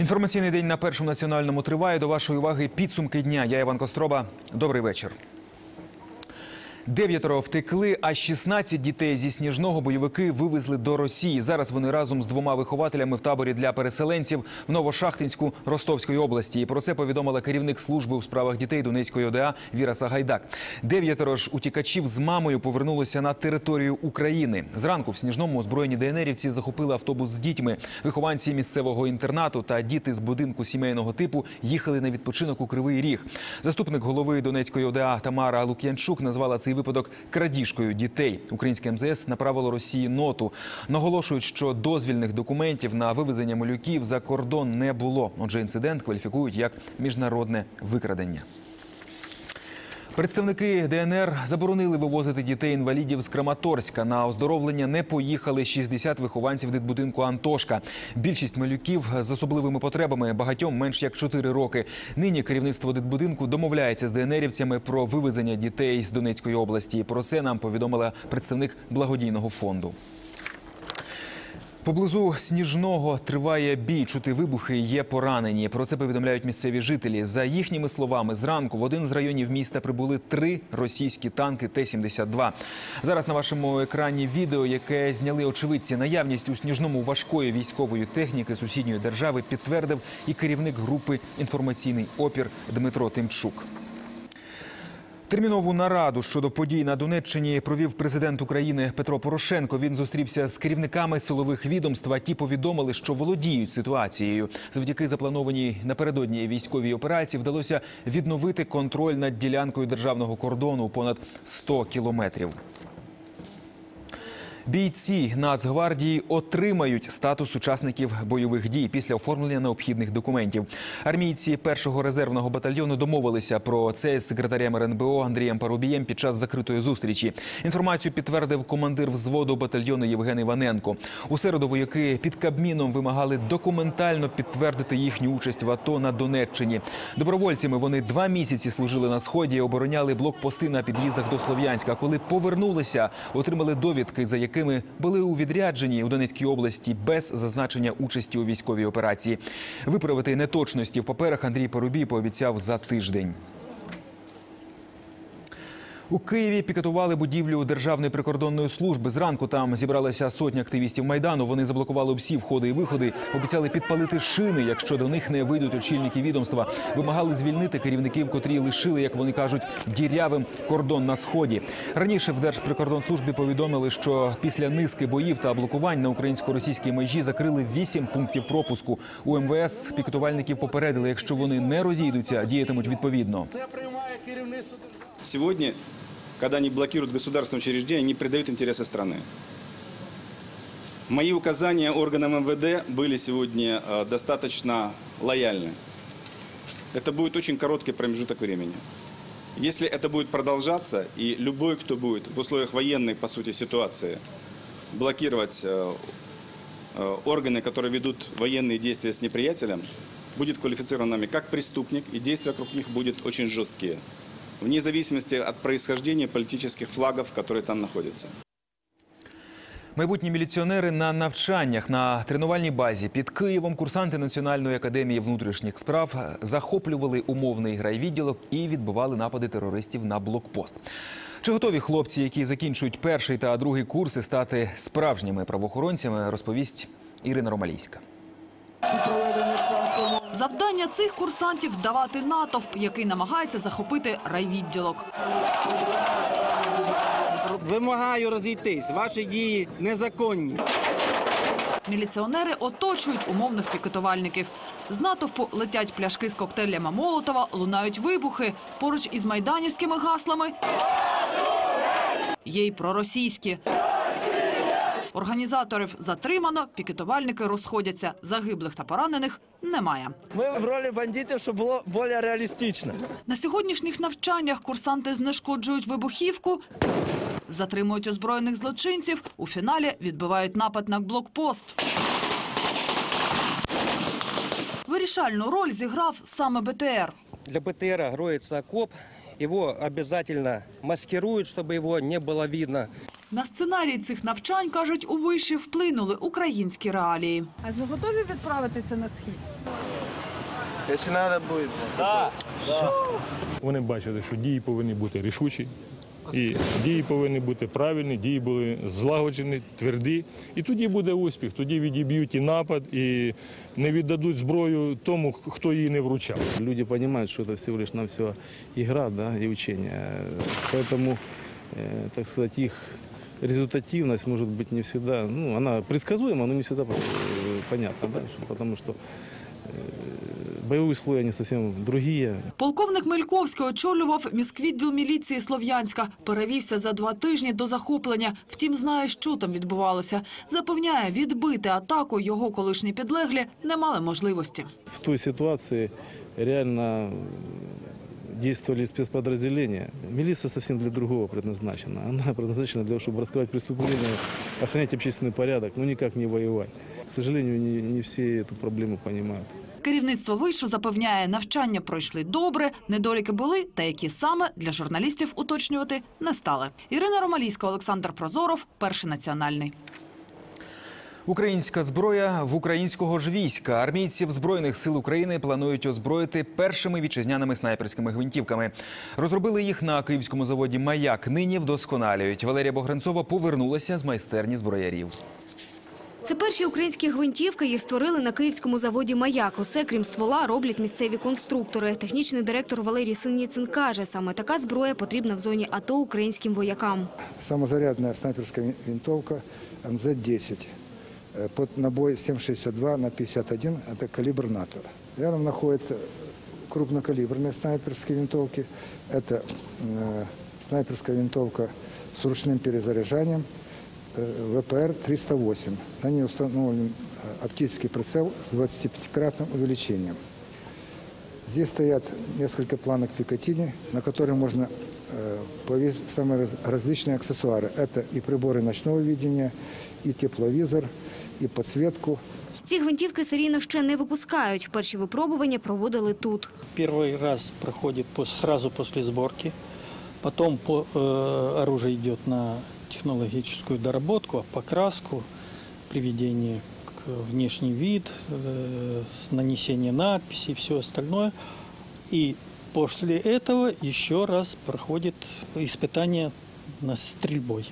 Інформаційний день на першому національному триває. До вашої уваги підсумки дня. Я Іван Костроба. Добрий вечір. Дев'ятеро втекли, а 16 дітей зі сніжного бойовики вивезли до Росії. Зараз вони разом з двома вихователями в таборі для переселенців в Новошахтинську Ростовської області. І про це повідомила керівник служби у справах дітей Донецької ОДА Віра Сагайдак. Дев'ятеро ж утікачів з мамою повернулися на територію України. Зранку в сніжному озброєні ДНРівці захопили автобус з дітьми. Вихованці місцевого інтернату та діти з будинку сімейного типу їхали на відпочинок у Кривий Ріг. Заступник голови Донецької ОДА Тамара Лук'янчук назвала цей випадок крадіжкою дітей. Українське МЗС направило Росії ноту. Наголошують, що дозвільних документів на вивезення малюків за кордон не було. Отже, інцидент кваліфікують як міжнародне викрадення. Представники ДНР заборонили вивозити дітей-інвалідів з Краматорська. На оздоровлення не поїхали 60 вихованців дитбудинку Антошка. Більшість малюків з особливими потребами багатьом менш як 4 роки. Нині керівництво дитбудинку домовляється з ДНРівцями про вивезення дітей з Донецької області. Про це нам повідомила представник благодійного фонду. Поблизу сніжного триває бій. Чути вибухи. Є поранені. Про це повідомляють місцеві жителі. За їхніми словами, зранку в один з районів міста прибули три російські танки Т-72. Зараз на вашому екрані відео, яке зняли очевидці. Наявність у сніжному важкої військової техніки сусідньої держави підтвердив і керівник групи інформаційний опір Дмитро Тимчук. Термінову нараду щодо подій на Донеччині провів президент України Петро Порошенко. Він зустрівся з керівниками силових відомств. Ті повідомили, що володіють ситуацією. Завдяки запланованій напередодні військовій операції вдалося відновити контроль над ділянкою державного кордону понад 100 кілометрів. Бійці Нацгвардії отримають статус учасників бойових дій після оформлення необхідних документів. Армійці першого резервного батальйону домовилися про це з секретарем РНБО Андрієм Парубієм під час закритої зустрічі. Інформацію підтвердив командир взводу батальйону Євген Іваненко. У середу вояки під Кабміном вимагали документально підтвердити їхню участь в АТО на Донеччині. Добровольцями вони два місяці служили на сході, обороняли блокпости на під'їздах до Слов'янська. Коли повернулися, отримали довідки, за якими були у відрядженні у Донецькій області без зазначення участі у військовій операції. Виправити неточності в паперах Андрій Порубій пообіцяв за тиждень. У Києві пікетували будівлю Державної прикордонної служби. Зранку там зібралися сотні активістів майдану. Вони заблокували всі входи і виходи, обіцяли підпалити шини, якщо до них не вийдуть очільники відомства. Вимагали звільнити керівників, котрі лишили, як вони кажуть, дірявим кордон на сході. Раніше в Держприкордонслужбі повідомили, що після низки боїв та блокувань на українсько-російській межі закрили вісім пунктів пропуску. У МВС пікетувальників попередили, якщо вони не розійдуться, діятимуть відповідно. Це приймає керівництво держави. Когда они блокируют государственные учреждения, они предают интересы страны. Мои указания органам МВД были сегодня э, достаточно лояльны. Это будет очень короткий промежуток времени. Если это будет продолжаться, и любой, кто будет в условиях военной, по сути, ситуации блокировать э, э, органы, которые ведут военные действия с неприятелем, будет квалифицирован нами как преступник, и действия вокруг них будут очень жесткие вне зависимости от происхождения политических флагов, которые там находятся. Майбутні міліціонери на навчаннях на тренувальній базі під Києвом курсанти Національної академії внутрішніх справ захоплювали умовний райвідділок і відбивали напади терористів на блокпост. Чи готові хлопці, які закінчують перший та другий курси, стати справжніми правоохоронцями, розповість Ірина Ромалійська. Завдання цих курсантів – давати натовп, який намагається захопити райвідділок. Вимагаю розійтись. Ваші дії незаконні. Міліціонери оточують умовних пікетувальників. З натовпу летять пляшки з коктейлями Молотова, лунають вибухи. Поруч із майданівськими гаслами є й проросійські. Організаторів затримано, пікетувальники розходяться. Загиблих та поранених немає. Ми в ролі бандитів, щоб було більш реалістично. На сьогоднішніх навчаннях курсанти знешкоджують вибухівку, затримують озброєних злочинців, у фіналі відбивають напад на блокпост. Вирішальну роль зіграв саме БТР. Для БТРа гроется окоп, его обязательно маскируют, чтобы его не было видно. На сценарій цих навчань, кажуть, у виші вплинули українські реалії. А ви готові відправитися на схід? Якщо треба буде. Вони бачили, що дії повинні бути рішучі, і дії повинні бути правильні, дії були злагоджені, тверді. І тоді буде успіх, тоді відіб'ють і напад, і не віддадуть зброю тому, хто її не вручав. Люди понимают, что это всего лишь на все игра да, и учение. Поэтому, э, так сказать, их результативность может быть не всегда, ну, она предсказуема, но не всегда э, понятна, да, что- потому что э, боевые условия, они совсем другие. Полковник Мельковський очолював міськвідділ міліції Слов'янська. Перевівся за два тижні до захоплення. Втім, знає, що там відбувалося. Запевняє, відбити атаку його колишні підлеглі не мали можливості. В той ситуации реально э, действовали спецподразделения. Милиция совсем для другого предназначена. Она предназначена для того, чтобы раскрывать преступления, охранять общественный порядок, но никак не воевать. К сожалению, не, не все эту проблему понимают. Керівництво вишу запевняє, навчання пройшли добре, недоліки були, та які саме для журналістів уточнювати не стали. Ірина Ромалійська, Олександр Прозоров, перший національний. Українська зброя в українського ж війська. Армійців збройних сил України планують озброїти першими вітчизняними снайперськими гвинтівками. Розробили їх на київському заводі Маяк. Нині вдосконалюють. Валерія Богранцова повернулася з майстерні зброярів. Це перші українські гвинтівки. Їх створили на київському заводі «Маяк». Усе, крім ствола, роблять місцеві конструктори. Технічний директор Валерій Синіцин каже, саме така зброя потрібна в зоні АТО українським воякам. Самозарядная снайперская винтовка МЗ-10 э, под набой 7,62 на 51, это калибр НАТО. Рядом находятся крупнокалиберные снайперские винтовки. Это э, снайперская винтовка с ручным перезаряжанием э, ВПР-308. На ней установлен э, оптический прицел с 25-кратным увеличением. Здесь стоят несколько планок Пикатини, на которые можно э, повесить самые раз- различные аксессуары. Это и приборы ночного видения, и тепловизор, и подсветку. Ці гвинтівки серійно ще не випускають. Перші випробування проводили тут. Первый раз проходит пос- сразу после сборки, потом по- э, оружие идет на технологическую доработку, покраску, приведение к внешний вид, э, с- нанесение надписей, все остальное. И после этого еще раз проходит испытание на стрельбой.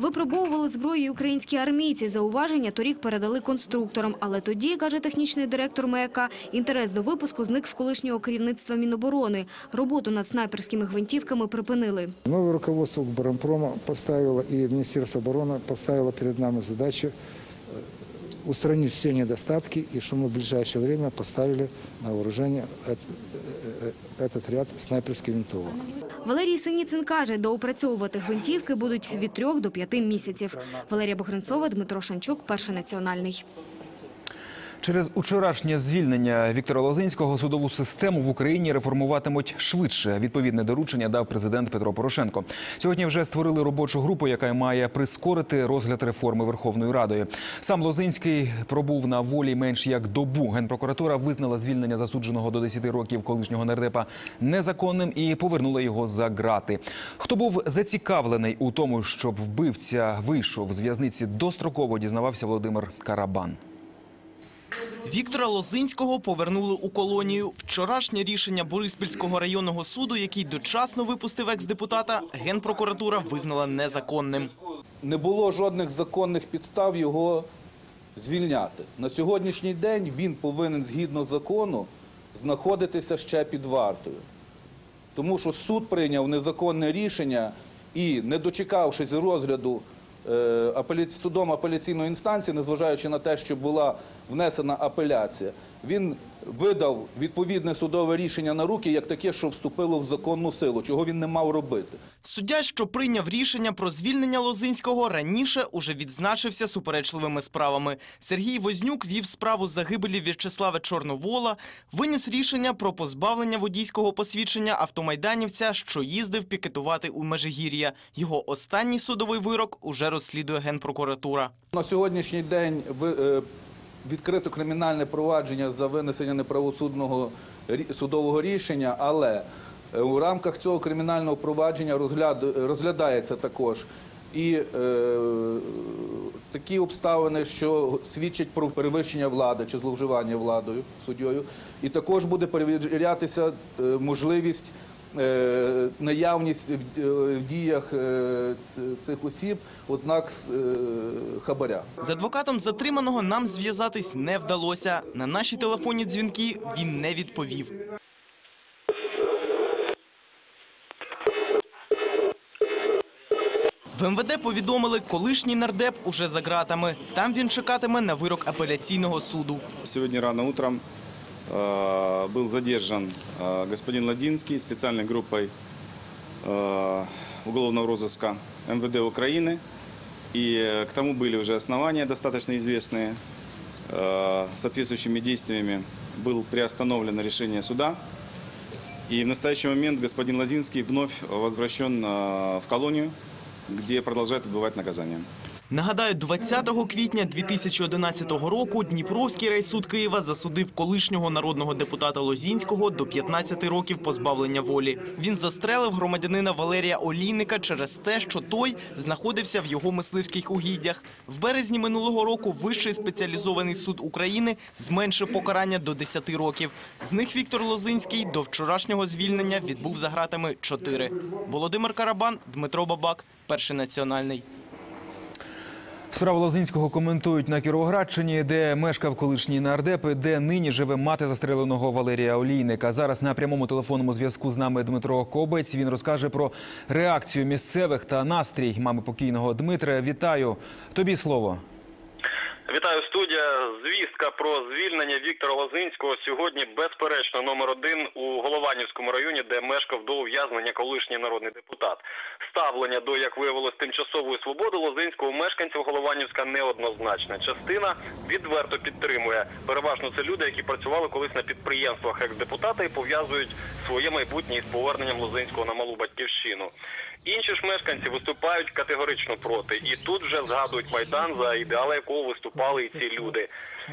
Випробовували зброю і українські армійці. Зауваження торік передали конструкторам. Але тоді, каже технічний директор «Маяка», інтерес до випуску зник в колишнього керівництва Міноборони. Роботу над снайперськими гвинтівками припинили. Новое руководство Барампрома поставило и Министерство обороны поставило перед нами задачу э, устранить все недостатки и что мы в ближайшее время поставили на вооружение эт- э, э, этот ряд снайперских винтовок. Валерій Синіцин каже, доопрацьовувати гвинтівки будуть від трьох до п'яти місяців. Валерія Богранцова, Дмитро Шанчук, Перший національний. Через учорашнє звільнення Віктора Лозинського судову систему в Україні реформуватимуть швидше. Відповідне доручення дав президент Петро Порошенко. Сьогодні вже створили робочу групу, яка має прискорити розгляд реформи Верховною Радою. Сам Лозинський пробув на волі менш як добу. Генпрокуратура визнала звільнення засудженого до 10 років колишнього нардепа незаконним і повернула його за ґрати. Хто був зацікавлений у тому, щоб вбивця вийшов з в'язниці достроково, дізнавався Володимир Карабан. Віктора Лозинського повернули у колонію. Вчорашнє рішення Бориспільського районного суду, який дочасно випустив екс-депутата, Генпрокуратура визнала незаконним. не було жодних законних підстав його звільняти. На сьогоднішній день він повинен згідно закону знаходитися ще під вартою. Тому що суд прийняв незаконне рішення і, не дочекавшись розгляду судом апеляційної інстанції, незважаючи на те, що була внесена апеляція, він видав відповідне судове рішення на руки як таке, що вступило в законну силу, чого він не мав робити. Суддя, що прийняв рішення про звільнення Лозинського, раніше уже відзначився суперечливими справами. Сергій Вознюк вів справу загибелі В'ячеслава Чорновола, виніс рішення про позбавлення водійського посвідчення автомайданівця, що їздив пікетувати у Межигір'я. Його останній судовий вирок уже розслідує Генпрокуратура. На сьогоднішній день е, відкрито кримінальне провадження за винесення неправосудного судового рішення, але е, у рамках цього кримінального провадження розгляд- розглядається також і е, такі обставини, що свідчать про перевищення влади чи зловживання владою суддєю. І також буде перевірятися е, можливість. Е, Наявність в е, діях е, цих осіб ознак хабаря. З адвокатом затриманого нам зв'язатись не вдалося. На наші телефонні дзвінки він не відповів. В МВД повідомили, колишній нардеп уже за ґратами. Там він чекатиме на вирок апеляційного суду. Сегодня рано утром был задержан э, господин Ладинский специальной группой э, уголовного розыска МВД Украины. И э, к тому были уже основания достаточно известные. Э, соответствующими действиями был приостановлено решение суда. И в настоящий момент господин Лазинский вновь возвращен э, в колонию, где продолжает отбывать наказание. Нагадаю, 20 квітня 2011 року Дніпровський райсуд Києва засудив колишнього народного депутата Лозінського до 15 років позбавлення волі. Він застрелив громадянина Валерія Олійника через те, що той знаходився в його мисливських угіддях. В березні минулого року Вищий спеціалізований суд України зменшив покарання до 10 років. З них Віктор Лозинський до вчорашнього звільнення відбув за гратами 4. Володимир Карабан, Дмитро Бабак, перший національний. Справу Лозинського коментують на Кіровоградщині, де мешкав колишній нардеп, де нині живе мати застреленого Валерія Олійника. Зараз на прямому телефонному зв'язку з нами Дмитро Кобець. Він розкаже про реакцію місцевих та настрій мами покійного Дмитра. Вітаю тобі слово. Вітаю студія. Звістка про звільнення Віктора Лозинського сьогодні безперечно номер один у Голованівському районі, де мешкав до ув'язнення колишній народний депутат. Ставлення до як виявилось тимчасової свободи Лозинського мешканців Голованівська неоднозначна. Частина відверто підтримує. Переважно це люди, які працювали колись на підприємствах екс-депутата і пов'язують своє майбутнє із поверненням Лозинського на малу батьківщину. Інші ж мешканці виступають категорично проти, і тут вже згадують майдан, за ідеали якого виступали і ці люди.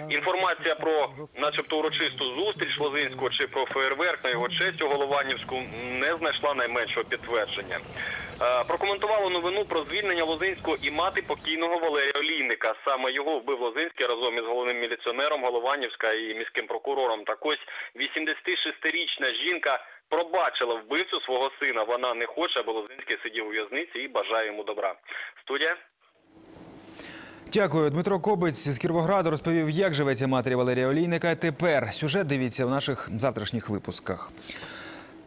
Інформація про, начебто, урочисту зустріч Лозинського чи про фейерверк на його честь у Голованівську не знайшла найменшого підтвердження. Е, Прокоментувала новину про звільнення Лозинського і мати покійного Валерія Олійника. Саме його вбив Лозинський разом із головним міліціонером Голованівська і міським прокурором. Так ось 86-річна жінка пробачила вбивцю свого сина. Вона не хоче, аби Лозинський сидів у в'язниці і бажає йому добра. Студія. Дякую. Дмитро Кобець з Кіровограда розповів, як живеться матері Валерія Олійника. Тепер сюжет дивіться в наших завтрашніх випусках.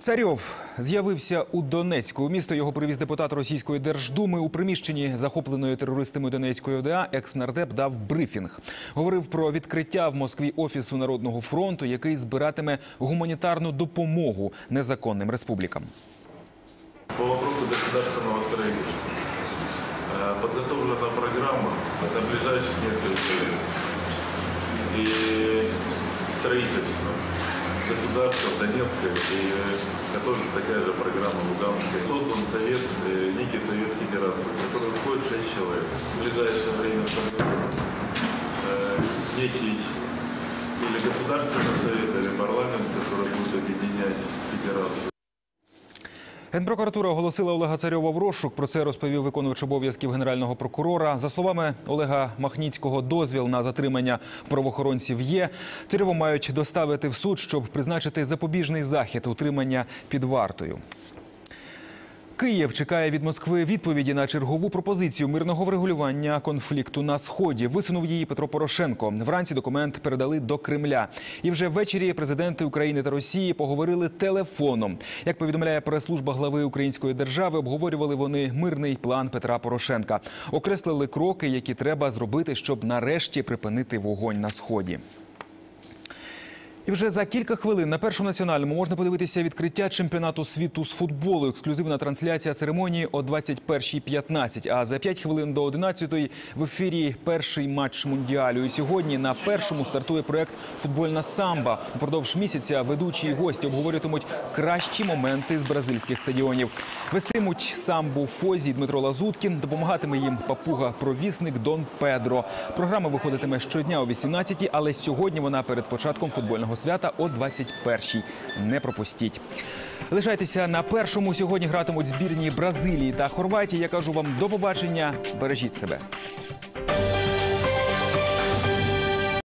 Царьов з'явився у Донецьку. У місто його привіз депутат російської держдуми. У приміщенні захопленої терористами Донецької ОДА екс-нардеп дав брифінг. Говорив про відкриття в Москві офісу Народного фронту, який збиратиме гуманітарну допомогу незаконним республікам. По вопросу государственного строительства. Э, Подготовлена программа на ближайших несколько лет. И строительство государства Донецка и готовится такая же программа в Луганске. Создан совет, э, некий совет федерации, который входит 6 человек. В ближайшее время э, некий или государственный совет, или парламент, который будет объединять федерацию. Генпрокуратура оголосила Олега Царьова в розшук. Про це розповів виконувач обов'язків генерального прокурора. За словами Олега Махніцького, дозвіл на затримання правоохоронців є. Царьова мають доставити в суд, щоб призначити запобіжний захід утримання під вартою. Київ чекає від Москви відповіді на чергову пропозицію мирного врегулювання конфлікту на сході. Висунув її Петро Порошенко. Вранці документ передали до Кремля. І вже ввечері президенти України та Росії поговорили телефоном. Як повідомляє прес-служба глави Української держави, обговорювали вони мирний план Петра Порошенка. Окреслили кроки, які треба зробити, щоб нарешті припинити вогонь на сході. І вже за кілька хвилин на першому національному можна подивитися відкриття чемпіонату світу з футболу. Ексклюзивна трансляція церемонії о 21.15. А за 5 хвилин до 11.00 в ефірі перший матч мундіалю. І сьогодні на першому стартує проект Футбольна самба. Упродовж місяця ведучі і гості обговорюватимуть кращі моменти з бразильських стадіонів. Вестимуть самбу Фозі Дмитро Лазуткін. Допомагатиме їм папуга-провісник Дон Педро. Програма виходитиме щодня о 18.00, але сьогодні вона перед початком футбольного державного свята о 21-й. Не пропустіть. Лишайтеся на першому. Сьогодні гратимуть збірні Бразилії та Хорватії. Я кажу вам до побачення. Бережіть себе.